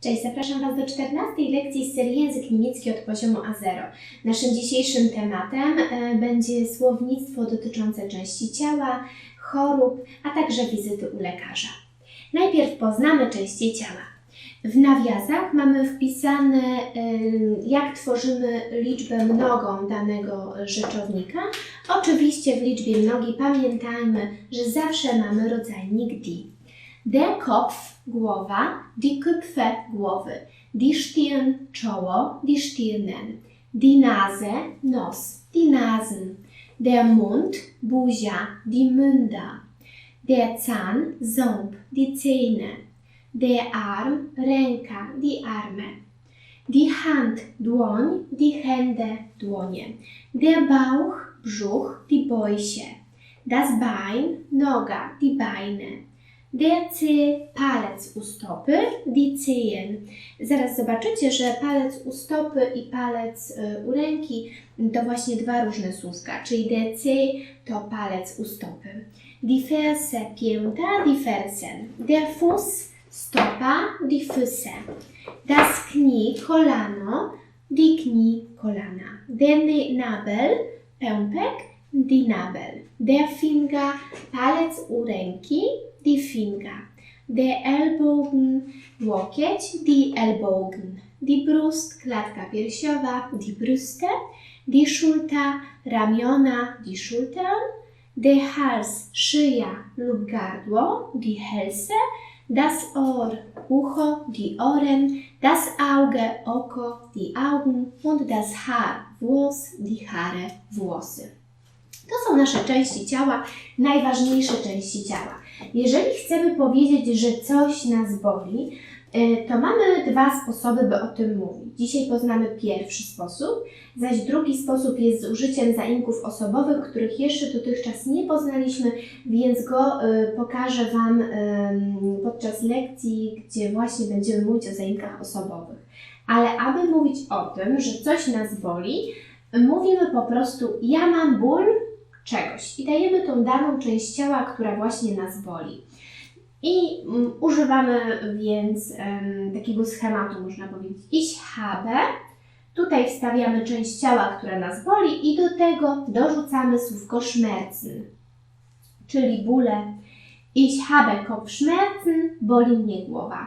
Cześć, zapraszam Was do 14 lekcji z serii Język Niemiecki od poziomu A0. Naszym dzisiejszym tematem e, będzie słownictwo dotyczące części ciała, chorób, a także wizyty u lekarza. Najpierw poznamy części ciała. W nawiasach mamy wpisane, e, jak tworzymy liczbę mnogą danego rzeczownika. Oczywiście w liczbie mnogiej pamiętajmy, że zawsze mamy rodzajnik die. Der Kopf, głowa, die Köpfe, głowy, die Stirn, czoło, die Stirnen, die Nase, nos, die Nasen, der Mund, buzia, die Münder, der Zahn, ząb, die Zähne, der Arm, ręka, die Arme, die Hand, dłoń, die Hände, dłonie, der Bauch, brzuch, die Bäuche, das Bein, noga, die Beine, Zeh, palec u stopy, Zehen. Zaraz zobaczycie, że palec u stopy i palec y, u ręki to właśnie dwa różne słówka, czyli Zeh to palec u stopy. Pięta, die Fersen. Der stopa, die. Das Knie, kolano, die Knie, kolana. Der Nabel, pępek, die Nabel. Der Finger, palec u ręki, die Finger. Der Ellbogen, łokieć, die Ellbogen. Die Brust, klatka piersiowa, die Brüste. Die Schulter, ramiona, die Schultern. Der Hals, szyja lub gardło, die Hälse. Das Ohr, ucho, die Ohren. Das Auge, oko, die Augen. Und das Haar, włos, die Haare, włosy. To są nasze części ciała, najważniejsze części ciała. Jeżeli chcemy powiedzieć, że coś nas boli, y, to mamy dwa sposoby, by o tym mówić. Dzisiaj poznamy pierwszy sposób, zaś drugi sposób jest z użyciem zaimków osobowych, których jeszcze dotychczas nie poznaliśmy, więc go y, pokażę Wam y, podczas lekcji, gdzie właśnie będziemy mówić o zaimkach osobowych. Ale aby mówić o tym, że coś nas boli, mówimy po prostu ja mam ból czegoś i dajemy tą daną część ciała, która właśnie nas boli. I mm, używamy więc em, takiego schematu, można powiedzieć, ich habe. Tutaj wstawiamy część ciała, która nas boli i do tego dorzucamy słówko schmerzen, czyli bóle. Ich habe Kopfschmerzen, boli mnie głowa.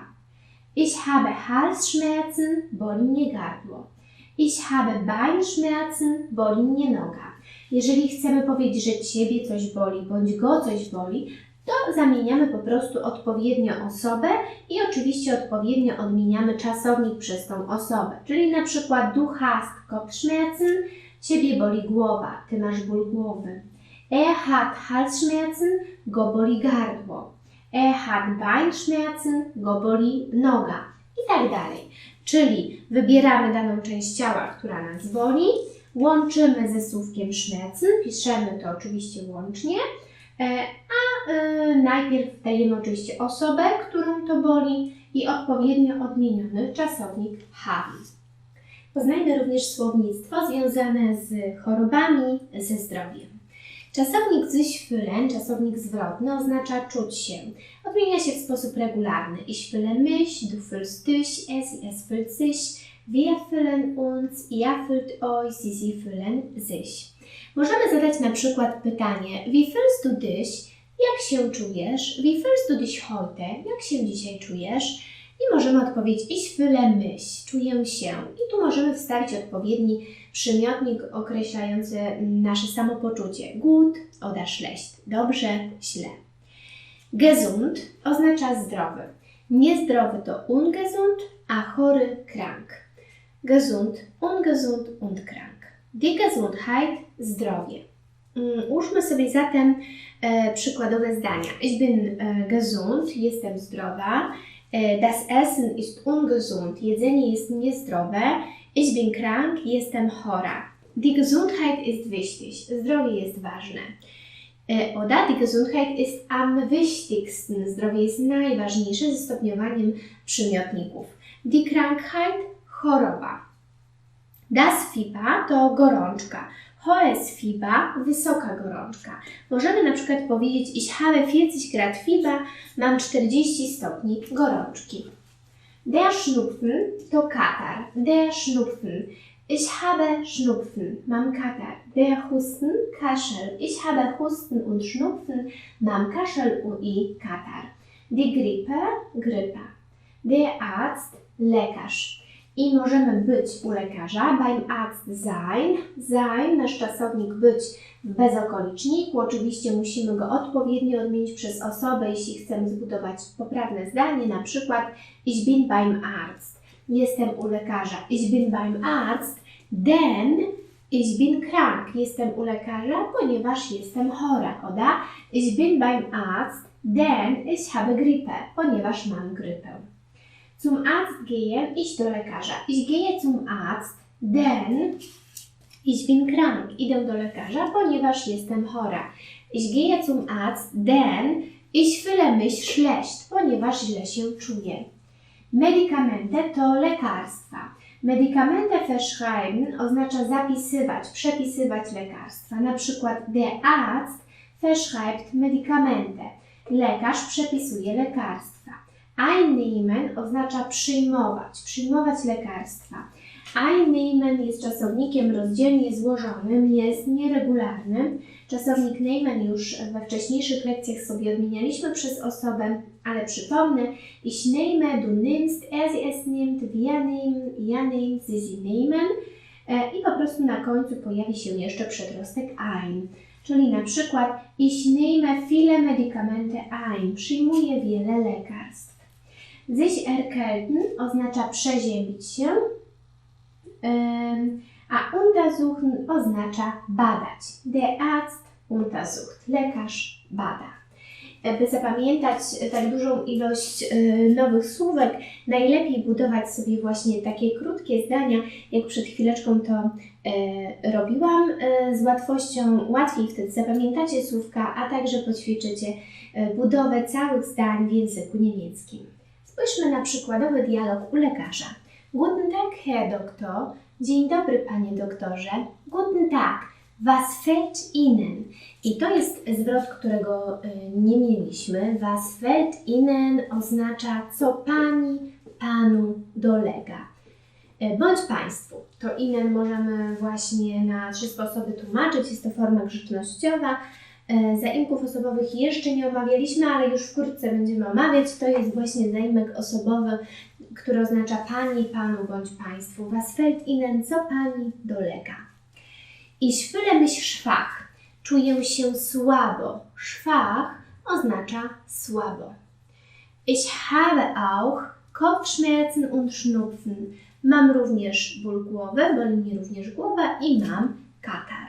Ich habe Halsschmerzen, boli mnie gardło. Ich habe Beinschmerzen, boli mnie noga. Jeżeli chcemy powiedzieć, że Ciebie coś boli, bądź go coś boli, to zamieniamy po prostu odpowiednio osobę i oczywiście odpowiednio odmieniamy czasownik przez tą osobę. Czyli na przykład du hast Kopfschmerzen, Ciebie boli głowa, Ty masz ból głowy. Er hat Halsschmerzen, go boli gardło. Er hat Beinschmerzen, go boli noga i tak dalej. Czyli wybieramy daną część ciała, która nas boli, łączymy ze słówkiem schmerzen, piszemy to oczywiście łącznie, e, a e, najpierw dajemy oczywiście osobę, którą to boli i odpowiednio odmieniony czasownik haben. Poznajmy również słownictwo związane z chorobami, ze zdrowiem. Czasownik fühlen, czasownik zwrotny, oznacza czuć się. Odmienia się w sposób regularny. Ich fühle mich, du fühlst dich, es, es fühlt sich, wir fühlen uns, ihr fühlt euch, sie, sie fühlen sich. Możemy zadać na przykład pytanie, wie fühlst du dich? Jak się czujesz? Wie fühlst du dich heute? Jak się dzisiaj czujesz? I możemy odpowiedzieć, ich fühle mich, czuję się. I tu możemy wstawić odpowiedni przymiotnik określający nasze samopoczucie. Gut oder schlecht. Dobrze, źle. Gesund oznacza zdrowy. Niezdrowy to ungesund, a chory krank. Gesund, ungesund und krank. Die Gesundheit zdrowie. Mm, Ułóżmy sobie zatem e, przykładowe zdania. Ich bin e, gesund, jestem zdrowa. E, das Essen ist ungesund, jedzenie jest niezdrowe. Ich bin krank, jestem chora. Die Gesundheit ist wichtig, zdrowie jest ważne. E, Oder die Gesundheit ist am wichtigsten, zdrowie jest najważniejsze ze stopniowaniem przymiotników. Die Krankheit, choroba. Das Fieber to gorączka. Hohes Fieber, wysoka gorączka. Możemy na przykład powiedzieć, ich habe 40 grad Fieber, mam 40 stopni gorączki. Der Schnupfen to katar. Der Schnupfen. Ich habe Schnupfen. Mam katar. Der Husten, Kaszel. Ich habe Husten und Schnupfen. Mam Kaszel i katar. Die Grippe, Grypa. Der Arzt, lekarz. I możemy być u lekarza, beim Arzt sein. Sein, nasz czasownik być w bezokoliczniku. Oczywiście musimy go odpowiednio odmienić przez osobę, jeśli chcemy zbudować poprawne zdanie, na przykład Ich bin beim Arzt. Jestem u lekarza. Ich bin beim Arzt, denn ich bin krank. Jestem u lekarza, ponieważ jestem chora, prawda? Ich bin beim Arzt, denn ich habe Grippe, ponieważ mam grypę. Zum Arzt gehen, iść do lekarza. Ich gehe zum Arzt, denn ich bin krank. Idę do lekarza, ponieważ jestem chora. Ich gehe zum Arzt, denn ich fühle mich schlecht, ponieważ źle się czuję. Medikamente to lekarstwa. Medikamente verschreiben oznacza zapisywać, przepisywać lekarstwa. Na przykład der Arzt verschreibt Medikamente. Lekarz przepisuje lekarstwa. Einnehmen oznacza przyjmować, przyjmować lekarstwa. Einnehmen jest czasownikiem rozdzielnie złożonym, jest nieregularnym. Czasownik nehmen już we wcześniejszych lekcjach sobie odmienialiśmy przez osobę, ale przypomnę, ich nehme, du nimmst, er sie es nimmt, wir nehmen, ihr nehmt, sie sie nehmen. E, I po prostu na końcu pojawi się jeszcze przedrostek ein. Czyli na przykład ich nehme viele Medikamente ein, przyjmuję wiele lekarstw. Sich erkälten oznacza przeziębić się, a untersuchen oznacza badać. Der Arzt untersucht. Lekarz bada. By zapamiętać tak dużą ilość e, nowych słówek, najlepiej budować sobie właśnie takie krótkie zdania, jak przed chwileczką to e, robiłam e, z łatwością. Łatwiej wtedy zapamiętacie słówka, a także poćwiczycie budowę całych zdań w języku niemieckim. Spójrzmy na przykładowy dialog u lekarza. Guten Tag, Herr Doktor. Dzień dobry, panie doktorze. Guten Tag. Was fällt Ihnen? I to jest zwrot, którego y, nie mieliśmy. Was fällt Ihnen oznacza, co pani, panu dolega. Y, Bądź państwu. To Ihnen możemy właśnie na trzy sposoby tłumaczyć. Jest to forma grzecznościowa. Y, Zaimków osobowych jeszcze nie omawialiśmy, ale już wkrótce będziemy omawiać. To jest właśnie zaimek osobowy który oznacza pani, panu bądź państwu. Was fällt Ihnen, co pani dolega. Ich fühle mich schwach. Czuję się słabo. Schwach oznacza słabo. Ich habe auch Kopfschmerzen und Schnupfen. Mam również ból głowy, boli mnie również głowa i mam katar.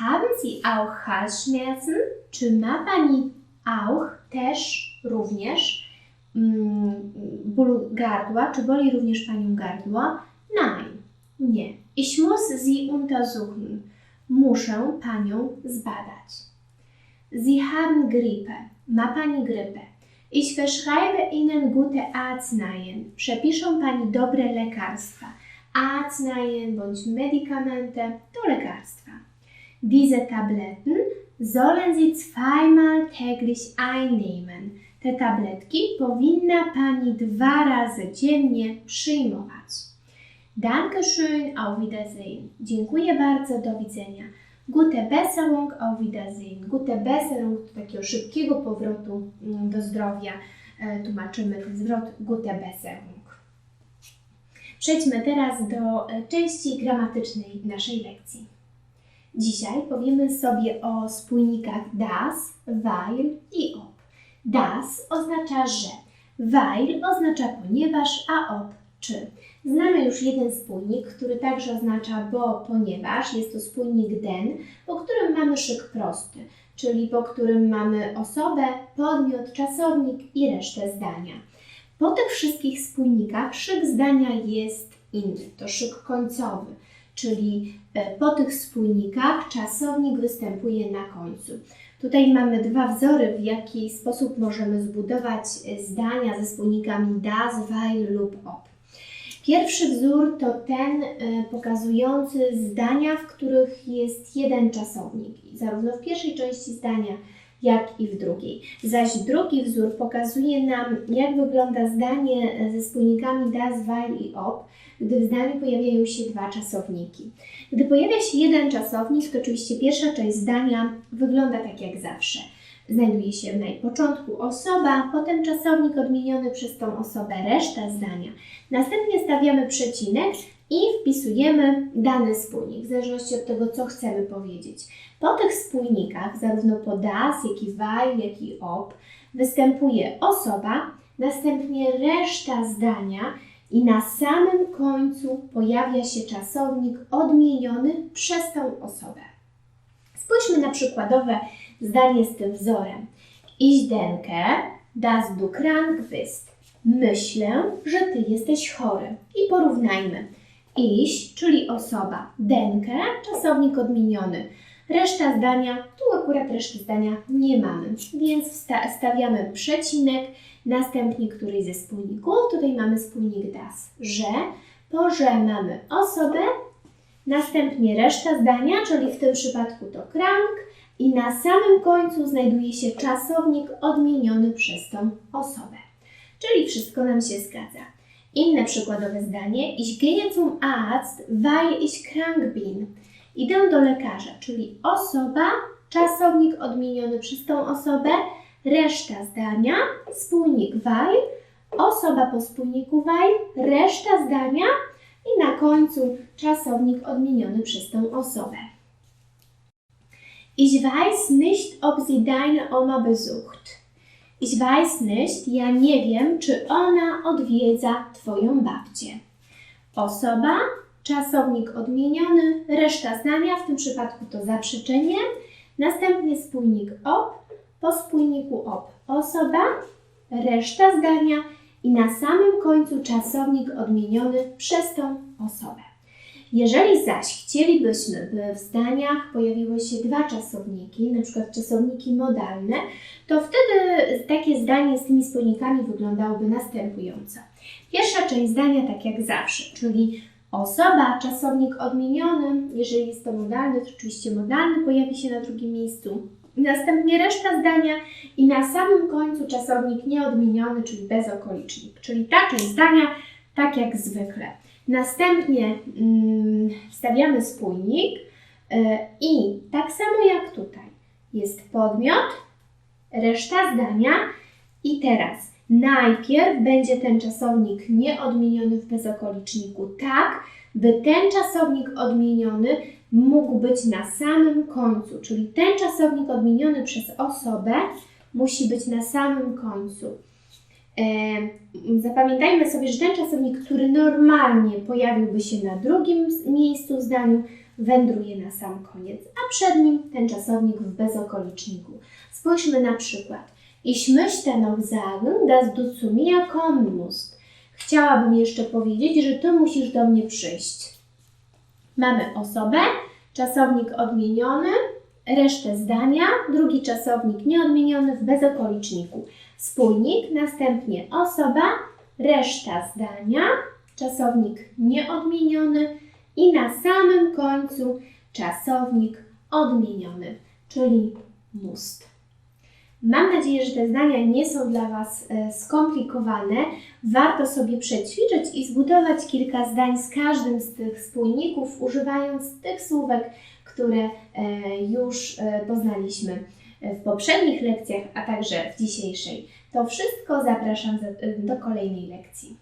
Haben Sie auch Halsschmerzen? Czy ma Pani auch też również mm, ból gardła? Czy boli również Panią gardło? Nein, nie. Ich muss Sie untersuchen. Muszę Panią zbadać. Sie haben Grippe. Ma Pani grypę. Ich verschreibe Ihnen gute Arzneien. Przepiszę Pani dobre lekarstwa. Arzneien bądź medikamente to lekarstwa. Diese Tabletten sollen Sie zweimal täglich einnehmen. Te tabletki powinna Pani dwa razy dziennie przyjmować. Dankeschön, auf Wiedersehen. Dziękuję bardzo, do widzenia. Gute Besserung, auf Wiedersehen. Gute Besserung to takiego szybkiego powrotu mm, do zdrowia. E, Tłumaczymy ten zwrot Gute Besserung. Przejdźmy teraz do e, części gramatycznej naszej lekcji. Dzisiaj powiemy sobie o spójnikach das, weil i ob. Das oznacza że, weil oznacza ponieważ, a ob czy. Znamy już jeden spójnik, który także oznacza bo, ponieważ. Jest to spójnik den, po którym mamy szyk prosty, czyli po którym mamy osobę, podmiot, czasownik i resztę zdania. Po tych wszystkich spójnikach szyk zdania jest inny, to szyk końcowy, czyli e, po tych spójnikach czasownik występuje na końcu. Tutaj mamy dwa wzory, w jaki sposób możemy zbudować e, zdania ze spójnikami das, weil lub ob. Pierwszy wzór to ten e, pokazujący zdania, w których jest jeden czasownik. Zarówno w pierwszej części zdania, jak i w drugiej. Zaś drugi wzór pokazuje nam, jak wygląda zdanie e, ze spójnikami das, weil i ob, gdy w zdaniu pojawiają się dwa czasowniki. Gdy pojawia się jeden czasownik, to oczywiście pierwsza część zdania wygląda tak jak zawsze. Znajduje się na początku osoba, potem czasownik odmieniony przez tą osobę, reszta zdania. Następnie stawiamy przecinek i wpisujemy dany spójnik, w zależności od tego, co chcemy powiedzieć. Po tych spójnikach, zarówno po das, jak i weil, jak i ob, występuje osoba, następnie reszta zdania i na samym końcu pojawia się czasownik odmieniony przez tą osobę. Spójrzmy na przykładowe zdanie z tym wzorem. Ich denke, dass du krank bist. Myślę, że ty jesteś chory. I porównajmy. Ich, czyli osoba, denke, czasownik odmieniony. Reszta zdania, tu akurat reszty zdania nie mamy, więc stawiamy przecinek, następnie któryś ze spójników. Tutaj mamy spójnik das, że, po że mamy osobę, następnie reszta zdania, czyli w tym przypadku to krank i na samym końcu znajduje się czasownik odmieniony przez tą osobę. Czyli wszystko nam się zgadza. Inne przykładowe zdanie. Ich gehe zum Arzt, weil ich krank bin. Idę do lekarza, czyli osoba, czasownik odmieniony przez tą osobę, reszta zdania, spójnik weil, osoba po spójniku weil, reszta zdania i na końcu czasownik odmieniony przez tą osobę. Ich weiß nicht, ob sie deine Oma besucht. Ich weiß nicht, ja nie wiem, czy ona odwiedza Twoją babcię. Osoba, czasownik odmieniony, reszta zdania, w tym przypadku to zaprzeczenie, następnie spójnik ob, po spójniku ob osoba, reszta zdania i na samym końcu czasownik odmieniony przez tą osobę. Jeżeli zaś chcielibyśmy, by w zdaniach pojawiły się dwa czasowniki, na przykład czasowniki modalne, to wtedy takie zdanie z tymi spójnikami wyglądałoby następująco. Pierwsza część zdania tak jak zawsze, czyli osoba, czasownik odmieniony, jeżeli jest to modalny, to oczywiście modalny pojawi się na drugim miejscu. Następnie reszta zdania i na samym końcu czasownik nieodmieniony, czyli bezokolicznik, czyli ta część zdania tak jak zwykle. Następnie mm, wstawiamy spójnik e, i tak samo jak tutaj. Jest podmiot, reszta zdania. I teraz najpierw będzie ten czasownik nieodmieniony w bezokoliczniku tak, by ten czasownik odmieniony mógł być na samym końcu, czyli ten czasownik odmieniony przez osobę musi być na samym końcu. Zapamiętajmy sobie, że ten czasownik, który normalnie pojawiłby się na drugim miejscu w zdaniu, wędruje na sam koniec, a przed nim ten czasownik w bezokoliczniku. Spójrzmy na przykład. Ich möchte noch sagen, du zu mir kommen musst. Chciałabym jeszcze powiedzieć, że ty musisz do mnie przyjść. Mamy osobę, czasownik odmieniony, resztę zdania, drugi czasownik nieodmieniony w bezokoliczniku. Spójnik, następnie osoba, reszta zdania, czasownik nieodmieniony i na samym końcu czasownik odmieniony, czyli must. Mam nadzieję, że te zdania nie są dla Was e, skomplikowane. Warto sobie przećwiczyć i zbudować kilka zdań z każdym z tych spójników, używając tych słówek, które e, już e, poznaliśmy w poprzednich lekcjach, a także w dzisiejszej. To wszystko zapraszam za- do kolejnej lekcji.